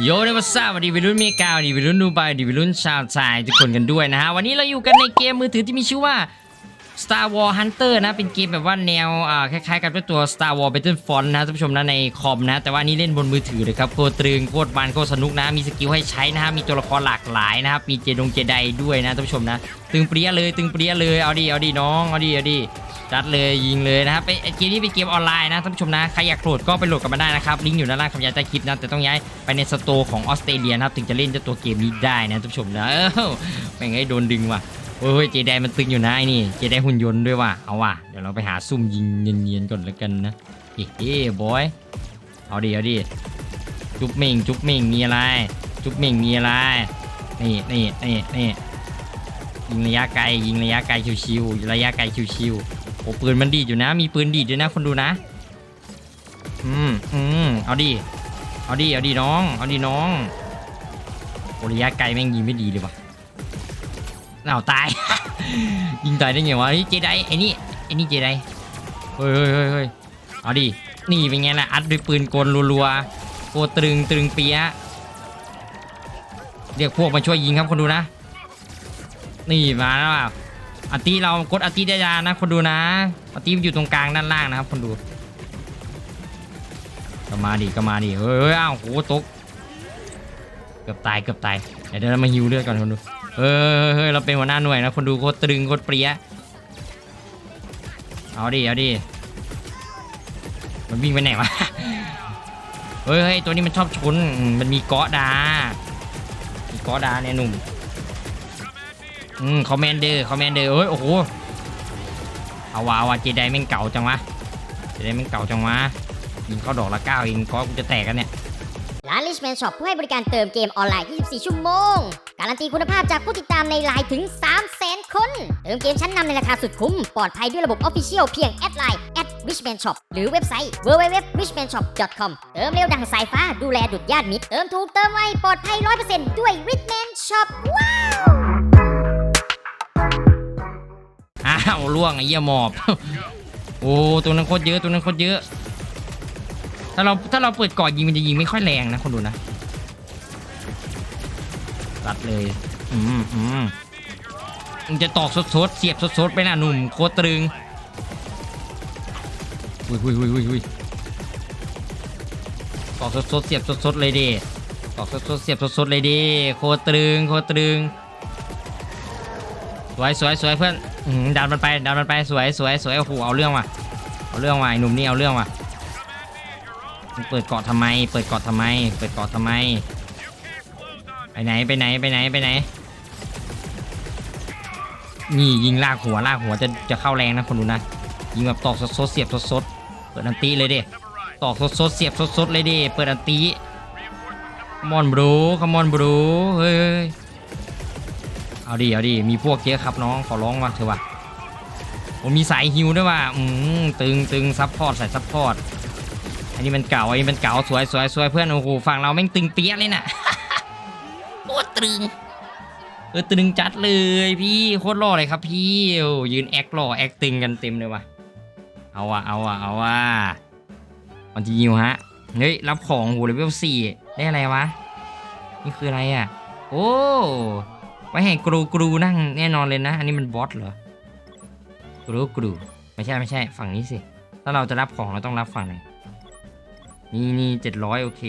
โยเดวัสซาวัสดีวิรุ่นเมกาวัสดีวิรุ่นดูไบดีวิรุ่นชาวไทยทุกคนกันด้วยนะฮะวันนี้เราอยู่กันในเกมมือถือที่มีชื่อว่า Star War Hunter นะ เป็นเกมแบบว่าแนวอ่าคล้ายๆ กับตัว Star War Battlefront นะท่านผู้ชมนะในคอมนะ แต่ว่านี้เล่นบนมือถือเลยครับโคตรตึงโคตรมันโคตรสนุกนะ มีสกิลให้ใช้นะฮะมีตัวละครหลากหลายนะครับ มีเจดงเจไดด้วยนะท่านผู้ชมนะ ตึงเปรี้ยเลยตึงเปรี้ยเลยเอาดิเอาดิน้องเอาดิเอาดิจัดเลยยิงเลยนะครับเป็นเกมนี้เป็นเกมออนไลน์นะท่านผู้ชมนะใครอยากโหลดก็ไปโหลดกันมาได้นะครับลิงก์อยู่ด้านล่างคำยาใต้คลิปนะแต่ต้องย้ายไปในสโตร์ของออสเตรเลียนะครับถึงจะเล่นเจ้าตัวเกมนี้ได้นะท่านผู้ชมนะเอ้าแม่งไอ้โดนดึงว่ะ โอ้ยเจไดมันตึงอยู่นะไอ้นี่เจไดหุ่นยนต์ด้วยว่ะเอาว่ะเดี๋ยวเราไปหาซุ่มยิงเนียนๆก่อนแล้วกันนะเฮ้เฮ้บอยเอาดิเอาดิจุ๊บเม่งจุ๊บเม่งมีอะไร จุ๊บเม่งมีอะไรนี่นี่นี่นี่ยิงระยะไกลยิงระยะไกลชิวๆระยะไกลชิวๆโอ้ปืนมันดีอยู่นะ มีปืนดีด้วยนะคนดูนะอืมอืมเอาดิเอาดิเอาดิน้อง เอาดิน้องโอ้ระยะไกลแม่งยิงไม่ดีเลยว่ะ เอาตาย ยิงตายได้ไงวะเฮ้ยเจไดไอ้นี่ไอ้นี่เจไดเฮ้ยเฮ้ยเฮ้ยเฮ้ยเอาดินี่เป็นไงล่ะอัดด้วยปืนกลรัวๆโกตรึงตรึงเปียะเรียกพวกมาช่วยยิงครับคนดูนะ นี่มาแล้วอะอัตีเรากดอัตีได้ยานะคนดูนะอัตีอยู่ตรงกลางด้านล่างนะครับคนดูก็มาดิก็มาดิเฮ้ยเฮ้ยอ้าวโหตกเกือบตายเกือบตายเดี๋ยวเรามาฮิวเลือดก่อนคนดู เฮ้ยเฮ้ยเราเป็นหัวหน้าหน่วยนะคนดูโคตรตรึงโคตรเปรี้ยเอาดิเอาดิมันวิ่งไปไหนวะเฮ้ยเฮ้ยตัวนี้มันชอบชนมันมีเกาะดามีเกาะดาเนี่ยหนุ่มอืมคอมเมนเดอร์คอมเมนเดอร์เอ้ยโอ้โหเอาวะเอาวะเจไดแม่งเก่าจังวะเจไดแม่งเก่าจังวะยิงเข้าดอกละเก้าเองก็กูจะแตกกันเนี่ยร้าน Richman Shop ผู้ให้บริการเติมเกมออนไลน์ 24 ชั่วโมง การันตีคุณภาพจากผู้ติดตามในไลน์ถึง 300,000 คน เติมเกมชั้นนำในราคาสุดคุ้ม ปลอดภัยด้วยระบบ Official เพียงแอดไลน์ @richman shop หรือเว็บไซต์ www.richmanshop.com เติมเร็วดังสายฟ้าดูแลดุดญาติมิตร เติมถูกเติมไวปลอดภัย 100%ด้วย Richman Shop ว้าว อ้าวล่วงไอ้เหี้ยหมอบ โอ้ตัวนั้นโคตรเยอะตัวนั้นโคตรเยอะ ถ้าเราถ้าเราเปิดก่อนยิงมันจะยิงไม่ค่อยแรงนะคนดูนะ รัดเลย อืมอืมมึงจะตอกสดๆเสียบสดๆไปนะหนุ่มโคตรตรึงหุยหุยหุยหุยหุยตอกสดๆเสียบสดๆเลยดิตอกสดๆเสียบสดๆเลยดิโคตรตรึงโคตรตรึงสวยสวยสวยเพื่อนอือดันมันไปดันมันไปสวยสวยสวยโอ้โหเอาเรื่องว่ะเอาเรื่องว่ะไอ้หนุ่มนี่เอาเรื่องว่ะเปิดเกาะทำไม เปิดเกาะทำไม เปิดเกาะทำไม ไปไหนไปไหนไปไหนไปไหน นี่ยิงลากหัวลากหัวจะจะเข้าแรงนะคนดูนะ ยิงแบบตอกสดๆเสียบสดๆเปิดอันตีเลยเด้ตอกสดๆเสียบสดๆเลยเด้เปิดอันตีมอนบรูคมอนบรูเฮ้ยเอาดิเอาดิมีพวกเยอะครับน้องขอร้องว่ะเถอะว่ะผมมีสายฮิวด้วยว่ะอืมตึงตึงซับพอร์ตใส่ซับพอร์ตอันนี้มันเก่าอันนี้มันเก่าสวยสวยสวยเพื่อนโอ้โหฝั่งเราแม่งตึงเปี้ยเลยน่ะ ตรึง เออตึงจัดเลยพี่โคตรหล่อเลยครับพี่ยืนแอคหล่อแอคตึงกันเต็มเลยว่ะเอาว่ะเอาว่ะเอาว่ะมันจะยิวฮะเฮ้ยรับของโหเลเวลสี่ได้อะไรวะนี่คืออะไรอะ โอ้ไว้ให้กรูกรูนั่งแน่นอนเลยนะ อันนี้มันบอสเหรอกรูกรูไม่ใช่ไม่ใช่ ฝั่งนี้สิ ถ้าเราจะรับของเราต้องรับฝั่งไหนนี่นี่เจ็ดร้อยโอเค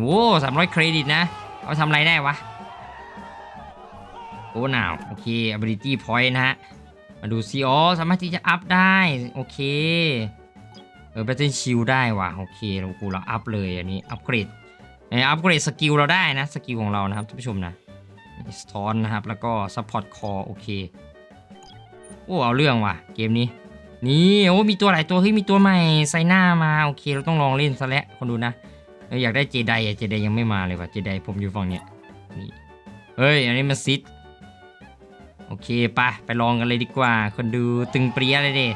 โว้สามร้อยเครดิตนะ เอาทำอะไรได้วะ โอ้หนาวโอเค ability point นะฮะ มาดูซิอ๋อสามารถที่จะอัพได้ โอเค เออ battle shield ได้ว่ะ โอเคเรากูเราอัพเลยอันนี้ อัพเกรดเอออัพเกรดสกิลเราได้นะ สกิลของเรานะครับท่านผู้ชมนะสตอนนะครับ แล้วก็ซัพพอร์ตคอโอเค โอ้ เอาเรื่องว่ะ เกมนี้ นี่โอ้มีตัวหลายตัวเฮ้ยมีตัวใหม่ไซน่ามา โอเค เราต้องลองเล่นซะแล้วคนดูนะเอออยากได้เจไดอะเจไดยังไม่มาเลยว่ะ เจไดผมอยู่ฝั่งเนี้ยนี่เฮ้ย อันนี้มันซิด โอเคไปไปลองกันเลยดีกว่า คนดูตึงเปรี้ยเลยเด้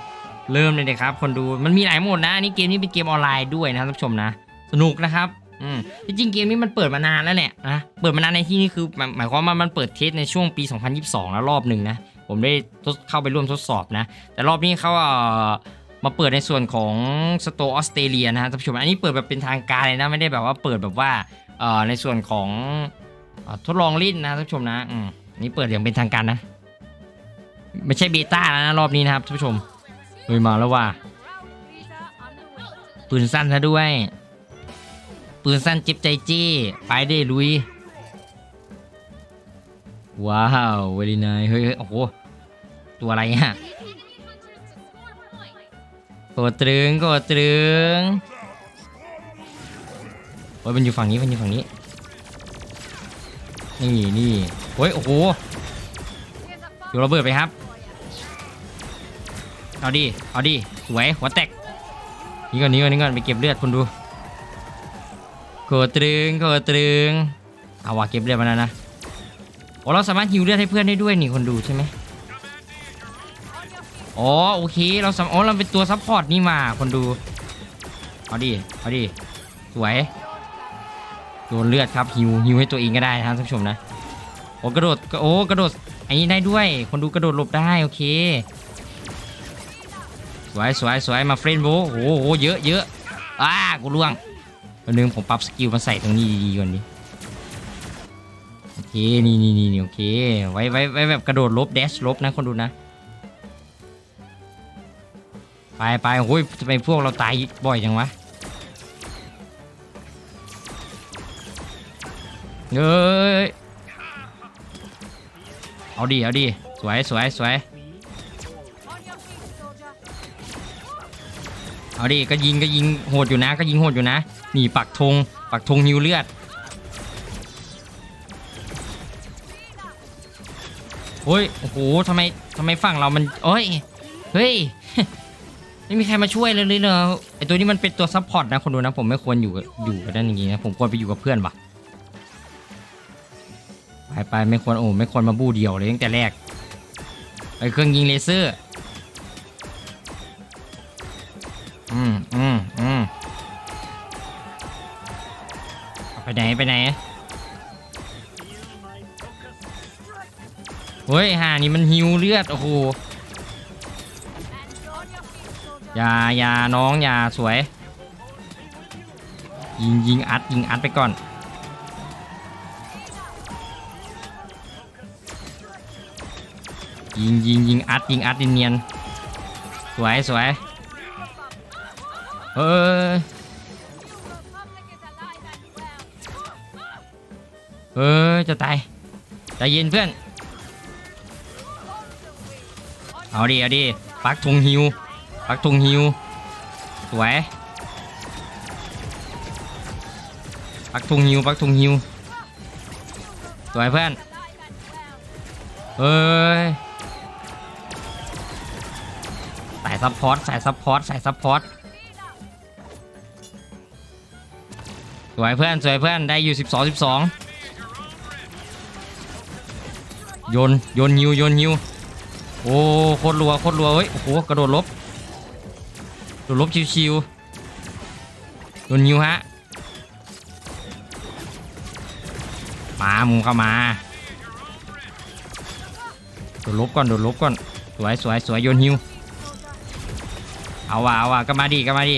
เริ่มเลยเดครับ คนดูมันมีหลายโหมดนะอันนี่เกมนี้เป็นเกมออนไลน์ด้วยนะครับท่านผู้ชมนะ สนุกนะครับอืมจริงเกมนี้มันเปิดมานานแล้วแหละนะเปิดมานานในที่นี้คือหมายความว่ามันเปิดเทสในช่วงปี 2022 แล้วรอบหนึ่งนะผมได้ทดเข้าไปร่วมทดสอบนะ แต่รอบนี้เขาเอ่อมาเปิดในส่วนของสโตออสเตรเลียนะฮะท่านผู้ชมอันนี้เปิดแบบเป็นทางการเลยนะไม่ได้แบบว่าเปิดแบบว่าเอ่อในส่วนของทดลองลิ้นนะท่านผู้ชมนะอืมนี่เปิดอย่างเป็นทางการนะ ไม่ใช่เบต้าแล้วนะรอบนี้นะครับท่านผู้ชมเฮ้ยมาแล้วว่าปืนสั้นซะด้วย ปืนสั้นจิบใจจี้ไปได้ลุย ว้าวเวลีนายเฮ้ยโอ้โห ตัวอะไรฮะกดตรึงกดตรึงโอ้ยมันอยู่ฝั่งนี้มันอยู่ฝั่งนี้ นี่นี่โอ้ยโอ้โหอยู่ระเบิดไปครับ เอาดิ เอาดิ สวย หัวแตก นี่ก่อน นี่ก่อน นี่ก่อน ไปเก็บเลือดคุณดูโกดตรึงโกดตรึง เอาว่ะเก็บเลือดมาแล้วนะ โอ้เราสามารถฮิวเลือดให้เพื่อนได้ด้วยนี่คนดูใช่ไหมอ๋อโอเค เราสามอ๋อเราเป็นตัวซัพพอร์ตนี่มาคนดู เอาดิ เอาดิ สวย โดนเลือดครับฮิวฮิวให้ตัวเองก็ได้นะครับท่านผู้ชมนะ โอ้กระโดด โอ้กระโดดอันนี้ได้ด้วย คนดูกระโดดหลบได้โอเค สวยสวยสวยมาเฟรนโบโอ้โหเยอะเยอะอ้ากูล่วงวันนึงผมปรับสกิลมาใส่ตรงนี้ดีๆก่อนดิโอเคนี่นี่นี่โอเคไว้ไว้ไว้แบบกระโดดลบเดชลบนะคนดูนะไปไปโอ้ยทำไมพวกเราตายบ่อยจังวะเอ้ยเอาดิเอาดิสวยสวยสวย เอาดิก็ยิงก็ยิงโหดอยู่นะ ก็ยิงโหดอยู่นะนี่ปักธงปักธงฮิวเลือดโอ้ยโอ้โหทำไมทำไมฝั่งเรามันโอ้ยเฮ้ยไม่มีใครมาช่วยเลยเลยเหรอไอตัวนี้มันเป็นตัวซัพพอร์ตนะคนดูนะผมไม่ควรอยู่อยู่กับด้านอย่างงี้นะผมควรไปอยู่กับเพื่อนว่ะไปไปไม่ควรโอ้ไม่ควรมาบู้เดียวเลยตั้งแต่แรกไอเครื่องยิงเลเซอร์ นี่มันหิวเลือด โอ้โหอย่าอย่าน้องอย่าสวย ยิงยิงอัดยิงอัดไปก่อน ยิงยิงยิงอัดยิงอัดเนียนสวยสวยเฮ้ยเฮ้ยจะตายใจเย็นเพื่อน เอาดิเอาดิปักธงฮิวปักธงฮิวสวยปักธงฮิวปักธงฮิวสวยเพื่อนเฮ้ยสายซัพพอร์ตสายซัพพอร์ตสายซัพพอร์ตสวยเพื่อนสวยเพื่อนได้อยู่ 12 12 โยนโยนฮิวโยนฮิว โอ้โคตรรัวโคตรรัวเฮ้ยโอ้โหกระโดดลบกระโดดลบชิวๆโดนยิวฮะมามุงเข้ามาโดดลบก่อนโดดลบก่อนสวยสวยสวยโยนฮิวเอาว่ะเอาว่ะก็มาดิก็มาดิ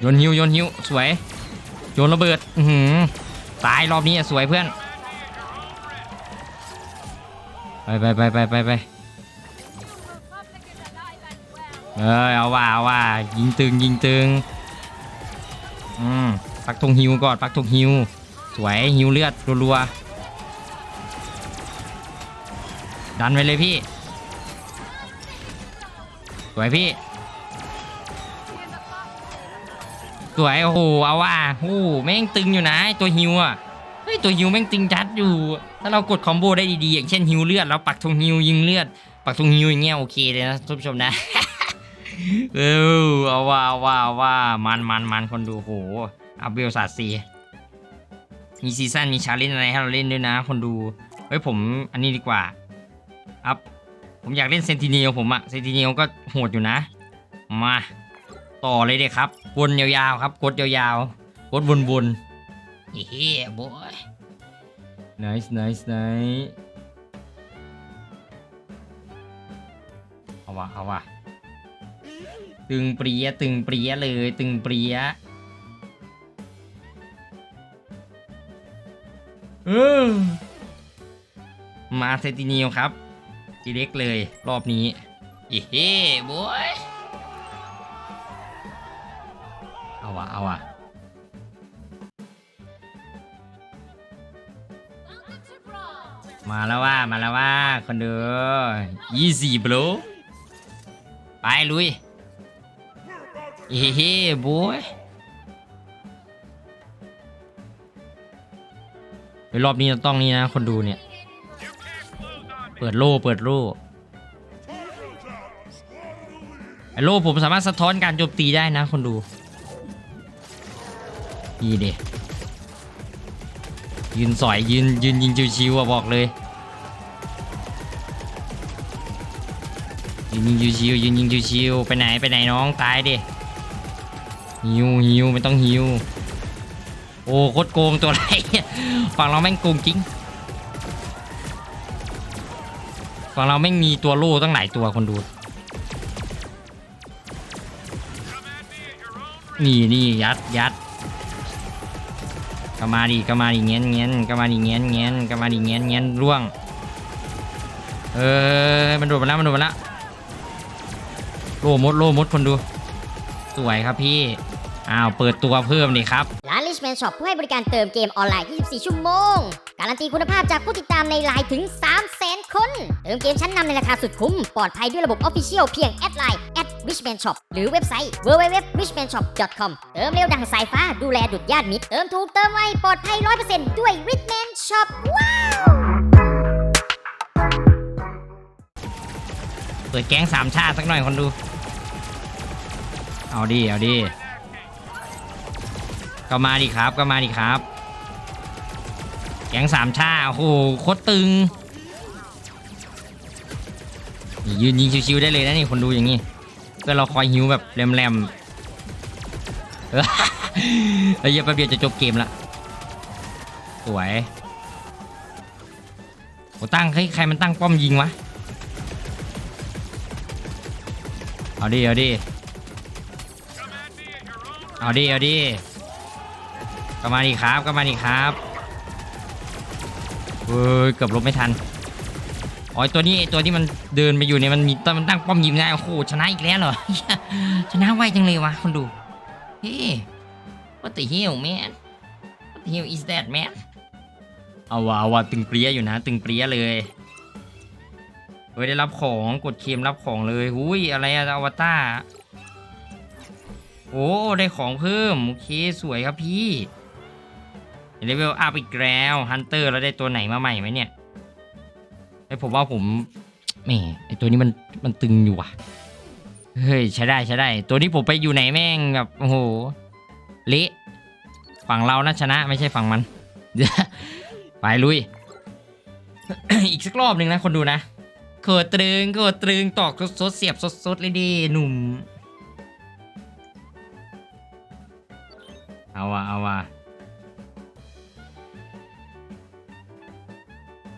โยนฮิวโยนฮิวสวยโยนระเบิดอือหือตายรอบนี้สวยเพื่อน ไปไปไปไปไปไปเออเอาว่าเอาว่ายิงตึงยิงตึงอืมปักธงฮิวก่อนปักธงฮิวสวยฮิวเลือดรัวๆดันไปเลยพี่ สวยพี่ สวยโอ้โหเอาว่าโอ้โหแม่งตึงอยู่นะตัวฮิวอะ ฮ้ยตัวฮิวแม่งตึงจัดอยู่ ถ้าเรากดคอมโบได้ดีๆ อย่างเช่นฮิวเลือดแล้วปักธงฮิวยิงเลือด ปักธงฮิวอย่างเงี้ยโอเคเลยนะท่านผู้ชมนะเออเอาว่าเอาว่าเอาว่ามันมันมันคนดูโหอัพเวลศาสตร์สีมีซีซั่นมีชาเลนจ์อะไรให้เราเล่นด้วยนะ คนดูเฮ้ยผมอันนี้ดีกว่าอัพผมอยากเล่นเซนติเนลผมอะเซนติเนลก็โหดอยู่นะ มา ต่อเลยเด็กครับวนยาวๆครับกดยาวๆกดวนๆ เฮ้ยบอย nice nice nice เอาวะเอาวะตึงเปรียตึงเปรียเลย ตึงเปรียเออมาเซตินิวครับจีเล็กเลยรอบนี้เฮ้ยบอย คนเด้อยี่สี่บลูไปลุย เฮ้เฮ้บอยไปรอบนี้เราต้องนี่นะ คนดูเนี่ย เปิดโล่เปิดโล่ไอโล่ผมสามารถสะท้อนการโจมตีได้นะคนดูนี่เดยืนสอยยืนยืนยิงชิวๆอะบอกเลย ยิงชิวๆยืนยิงชิวๆไปไหนไปไหนน้องตายดิฮิวฮิวไม่ต้องฮิวโอ้โคตรโกงตัวไรเนี่ยฝั่งเราแม่งโกงจริงฝั่งเราไม่งมีตัวโล่ตั้งหลายตัวคนดูนี่นี่ยัดยัดก็มาดิก็มาดิเงี้ยเงี้ยก็มาดิเงี้ยเงี้ยก็มาดิเงี้ยเงี้ยร่วง เออมันโดดมาแล้วมันโดดมาแล้ว โล่มดโล่มดคนดู สวยครับพี่ อ้าว เปิดตัวเพิ่มดิครับ ร้าน Richman Shop ผู้ให้บริการเติมเกมออนไลน์ 24 ชั่วโมง การันตีคุณภาพจากผู้ติดตามในไลน์ถึง 300,000 คน เติมเกมชั้นนำในราคาสุดคุ้ม ปลอดภัยด้วยระบบ Official เพียงแอดไลน์ @richman shop หรือเว็บไซต์ www.richmanshop.com เติมเร็วดังสายฟ้าดูแลดุดญาติมิตรเติมถูกเติมไวปลอดภัย 100%ด้วย Richman Shop ว้าวเปิดแก๊งสามชาติสักหน่อยคนดู เอาดิเอาดิก็มาดิครับก็มาดิครับ แก๊งสามชาโอ้โหโคตรตึงนี่ยืนยิงชิวๆได้เลยนะนี่คนดูอย่างนี้ก็เราคอยหิวแบบแรมๆเออแล้วเยอะแป๊บเดียวจะจบเกมละสวยโอ้ตั้งใครมันตั้งป้อมยิงวะเอาดิเอาดิ เอาดิเอาดิก็มาดิครับก็มาดิครับเฮ้ยเกือบลบไม่ทันอ๋อตัวนี้ตัวที่มันเดินไปอยู่เนี่ยมันมีตมันตั้งป้อมยิงได้โอ้โหชนะอีกแล้วเหรอชนะไวจังเลยวะคนดูเฮ้ what the hell man what the hell is that man เอาวะเอาวะตึงเปรี้ยอยู่นะ ตึงเปรี้ยเลยเฮ้ยได้รับของกดเคมรับของเลยหุยอะไรอะอวตาร โอ้ได้ของเพิ่ม โอเค สวยครับพี่เลเวลอัพอีกแล้วฮันเตอร์แล้วได้ตัวไหนมาใหม่ไหมเนี่ยไอผมว่าผมแหมไอตัวนี้มันมันตึงอยู่ว่ะเฮ้ยใช้ได้ใช้ได้ ตัวนี้ผมไปอยู่ไหนแม่งแบบโอ้โหเละฝั่งเรานะชนะไม่ใช่ฝั่งมันไปลุย อีกสักรอบหนึ่งนะคนดูนะโคตรตรึงโคตรตรึงตอกสดเสียบสดๆเลยดิหนุ่ม เอาว่ะเอาว่ะ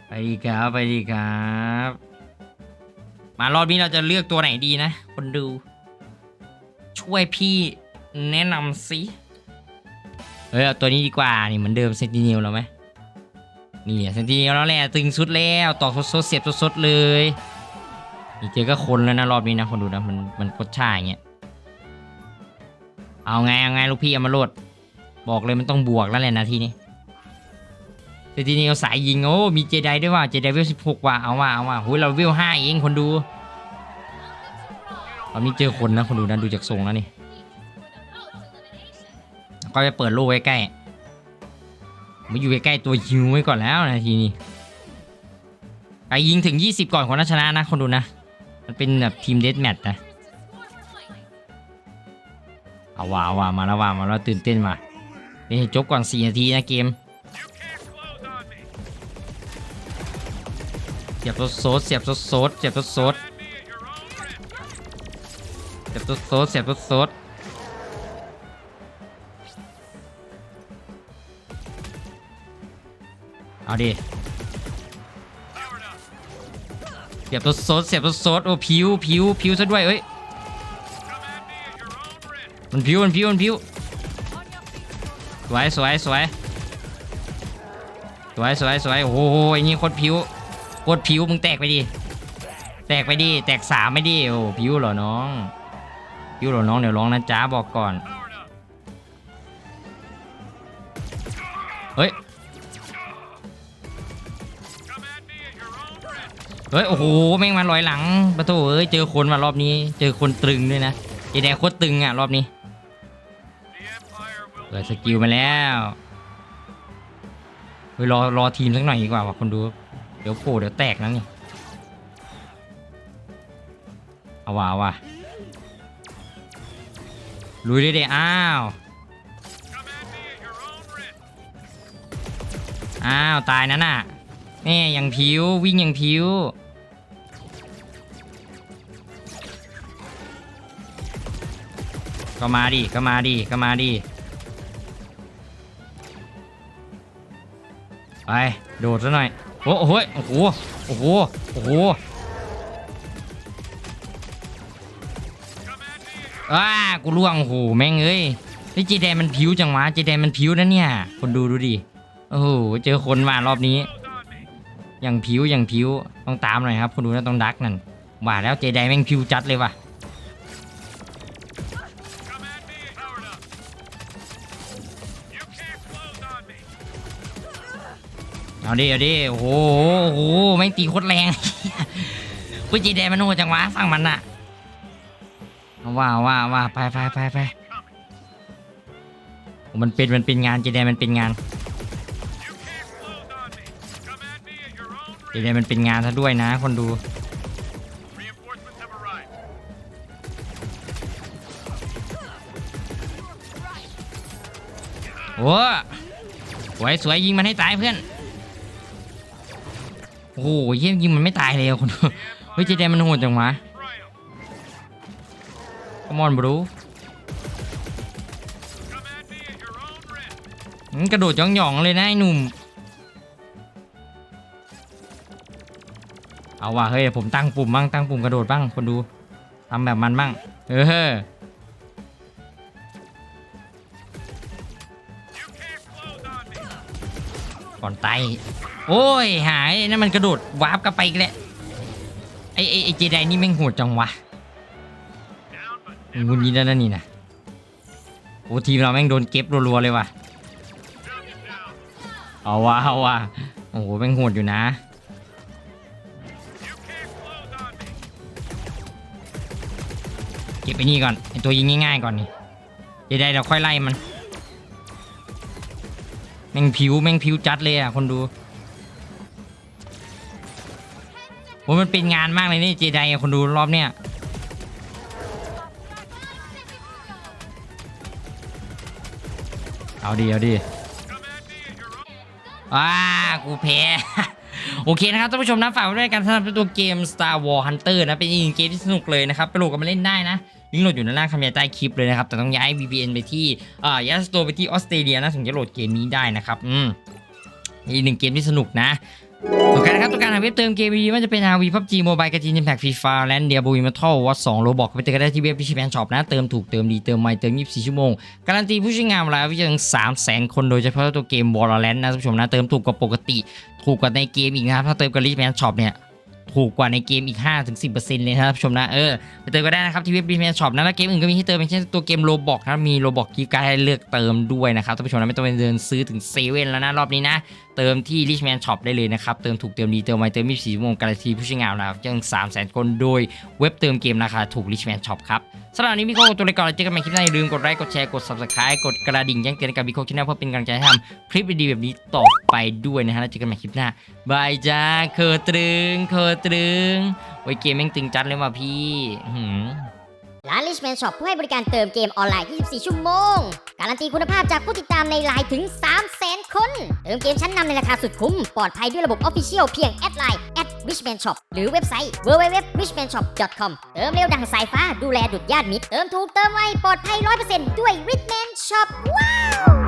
ไปดีครับไปดีครับ มารอบนี้เราจะเลือกตัวไหนดีนะ คนดู ช่วยพี่แนะนำสิเฮ้ยเอาตัวนี้ดีกว่านี่เหมือนเดิมเซนติเนียลเราไหมนี่เซนติเนียลแล้วแหละตึงสุดแล้วตอกสดๆเสียบสดๆเลยนี่เจอก็คนแล้วนะรอบนี้นะคนดูนะมันมันกดช่าอย่างเงี้ยเอาไงเอาไงลูกพี่เอามาโหลด บอกเลยมันต้องบวกแล้วแหละนาทีนี้เซนติเนียลสายยิงโอ้ มีเจไดด้วยว่ะเจไดเวลสิบหกว่ะเอาว่ะเอาว่ะหุยเราเวลห้าเองคนดูตอนนี้เจอคนนะคนดูนะดูจากทรงแล้วนี่ก็ไปเปิดโล่ใกล้ๆมาอยู่ใกล้ๆตัวฮิวไว้ก่อนแล้วนาทีนี้ไปยิงถึง 20 ก่อนคนชนะนะคนดูนะ มันเป็นแบบทีมเดสแมทนะเอาว่าเอาว่ามาแล้วว่ามาแล้วตื่นเต้นมา นี่จบก่อน 4 นาทีนะเกมเสียบโซดเสียบโซดเสียบโซดเสียบโซดเสียบโซดเอาดิเสียบโซดเสียบโซดโอ้ผิวผิวผิวซะด้วยเอ้ยมันผิวมันผิวมันผิว วยสวยสวยสวยสวยสวยโอ้โหไอ้นี่โคตรผิวโคตรผิวมึงแตกไปดิแตกไปดิแตกสามไม่ดิโอ้ผิวเหรอน้องผิวเหรอน้องเดี๋ยวร้องนะจ้าบอกก่อนเฮ้ยเฮ้ยโอ้โหแม่งมาลอยหลังประตูเอ้ยเจอคนมารอบนี้ เจอคนตรึงด้วยนะไอแดงโคตรตึงอะรอบนี้ เปิดสกิลมาแล้วเฮ้ยรอรอทีมสักหน่อยดีกว่าว่ะคนดู เดี๋ยวโผล่เดี๋ยวแตกนะนี่เอาว่ะเอาว่ะลุยเลยเดอ้าว อ้าว ตายนั่นน่ะแม่ยังผิววิ่งยังผิวก็มาดิก็มาดิก็มาดิ ไปโดดซะหน่อยโอ้โหโอ้โหโอ้โหโอ้โหอ้ากูล่วงโอ้โหแม่งเอ้ยไอ้เจแดนมันผิวจังวะเจแดนมันผิวนะเนี่ย คนดูดูดิโอ้โหเจอคนมารอบนี้ อย่างผิวอย่างผิวต้องตามหน่อยครับคนดูนะต้องดักนั่นว่าแล้วเจไดแม่งผิวจัดเลยว่ะ เอาดิเอาดิโอ้โหโอ้โหแม่งตีโคตรแรงกูจีแดงมันโหดจังวะฟังมันอะเอาว่าเอาว่าเอาว่าไปไปไปไปมันเป็นมันเป็นงานจีแดงมันเป็นงานจีแดงมันเป็นงานซะด้วยนะ คนดูโอ้สวยสวยยิงมันให้ตายเพื่อน โอ้โหเยี่ยมยิงมันไม่ตายเลยอะคนดูเฮ้ยเจเดนมันโหดจังวะ Come on bro อืมกระโดดย่องๆเลยนะไอ้หนุ่ม เอาว่ะเฮ้ยผมตั้งปุ่มบ้างตั้งปุ่มกระโดดบ้างคนดูทำแบบมันบ้าง เออ โอ้ยหายนั่นมันกระโดดวาร์ปกลับไปอีกแหล้วไอ้ไอไอเจไดนี่แม่งโหดจังวะงุนยินแล้วนะนี่นะโอ้ทีมเราแม่งโดนเก็บรัวๆเลยว่ะเอาวะเอาวะโอ้โหแม่งโหดอยู่นะเก็บไอ้นี่ก่อนไอ้ตัวยิงง่ายๆก่อนนี่เจไดเราค่อยไล่มัน แม่งผิวแม่งผิวจัดเลยอะคนดูโหมันเป็นงานมากเลยนี่เจไดคนดูรอบเนี้ยเอาดีเอาดีว้ากูแพ้โอเคนะครับท่านผู้ชมนะฝากไว้ด้วยกันสำหรับตัวเกม Star War Hunter นะเป็นอีกเกมที่สนุกเลยนะครับไปโหลดกันมาเล่นได้นะ ลิงก์โหลดอยู่ด้านล่างคำบรรยายใต้คลิปเลยนะครับแต่ต้องย้าย VPN ไปที่อ่าย้ายสโตร์ไปที่ออสเตรเลียนะถึงจะโหลดเกมนี้ได้นะครับอืมอีกหนึ่งเกมที่สนุกนะโอเคนะครับตัวการหาเว็บเติมเกมดีๆไมันจะเป็น RV PUBG Mobile กระจิน Impact Free Fire Land d i a b o i m m o r t a l Watch 2 Roblox ไปเติมกันได้ที่เว็บพิชิแมนช็อปนะ เติมถูกเติมดีเติมไวเติม 24 ชั่วโมง การันตีผู้ใช้งานเวลาวิจัยถึง300,000คนโดยเฉพาะตัวเกม Valorant นะท่านผู้ชมนะ เติมถูกกว่าปกติ ถูกกว่าในเกมอีกนะครับ ถ้าเติมกับ Rich Man Shop เนี่ย ถูกกว่าในเกมอีก 5-10%เลยนะครับชมนะเออไปเติมก็ได้นะครับที่เว็บ Rich Man Shop นะแล้วเกมอื่นก็มีให้เติมอย่างเช่นตัวเกมโ o บอกนะมีโ o บอกกิฟต์การ์ดให้เลือกเติมด้วยนะครับท่านผู้ชมนะไม่ต้องไปเดินซื้อถึงเซเว่นแล้วนะรอบนี้นะ เติมที่ Rich Man Shop ได้เลยนะครับ เติมถูกเติมดีเติมไวเติม 24ชั่วโมงการันตีผู้ใช้งานนะครับยัง300,000คนโดยเว็บเติมเกมราคาถูก Rich Man Shop ครับสำหรับวันนี้มีโค้ดตัวเลขก่อนแล้วเจอกันใหม่คลิปหน้าอย่าลืมกดไลค์กดแชร์กด Subscribe กดกระดิ่งแจ้งเตือนให้กับบิโค้ดชแนลเพื่อเป็นกำลังใจให้ทำคลิปดีๆแบบนี้ต่อไปด้วยนะฮะแล้วเจอกันใหม่คลิปหน้าบายจ้าเคอตรึงเคอตรึงโอ้ยเกมแม่งตึงจัดเลยว่ะพี่หือร้าน Richman Shop ผู้ให้บริการเติมเกมออนไลน์ 24 ชั่วโมง การันตีคุณภาพจากผู้ติดตามในไลน์ถึง 300,000 คน เติมเกมชั้นนำในราคาสุดคุ้ม ปลอดภัยด้วยระบบ Official เพียงแอดไลน์ @richman shop หรือเว็บไซต์ www.richmanshop.com เติมเร็วดังสายฟ้าดูแลดุดญาติมิตร เติมถูกเติมไว ปลอดภัย 100%ด้วย Richman Shop ว้าว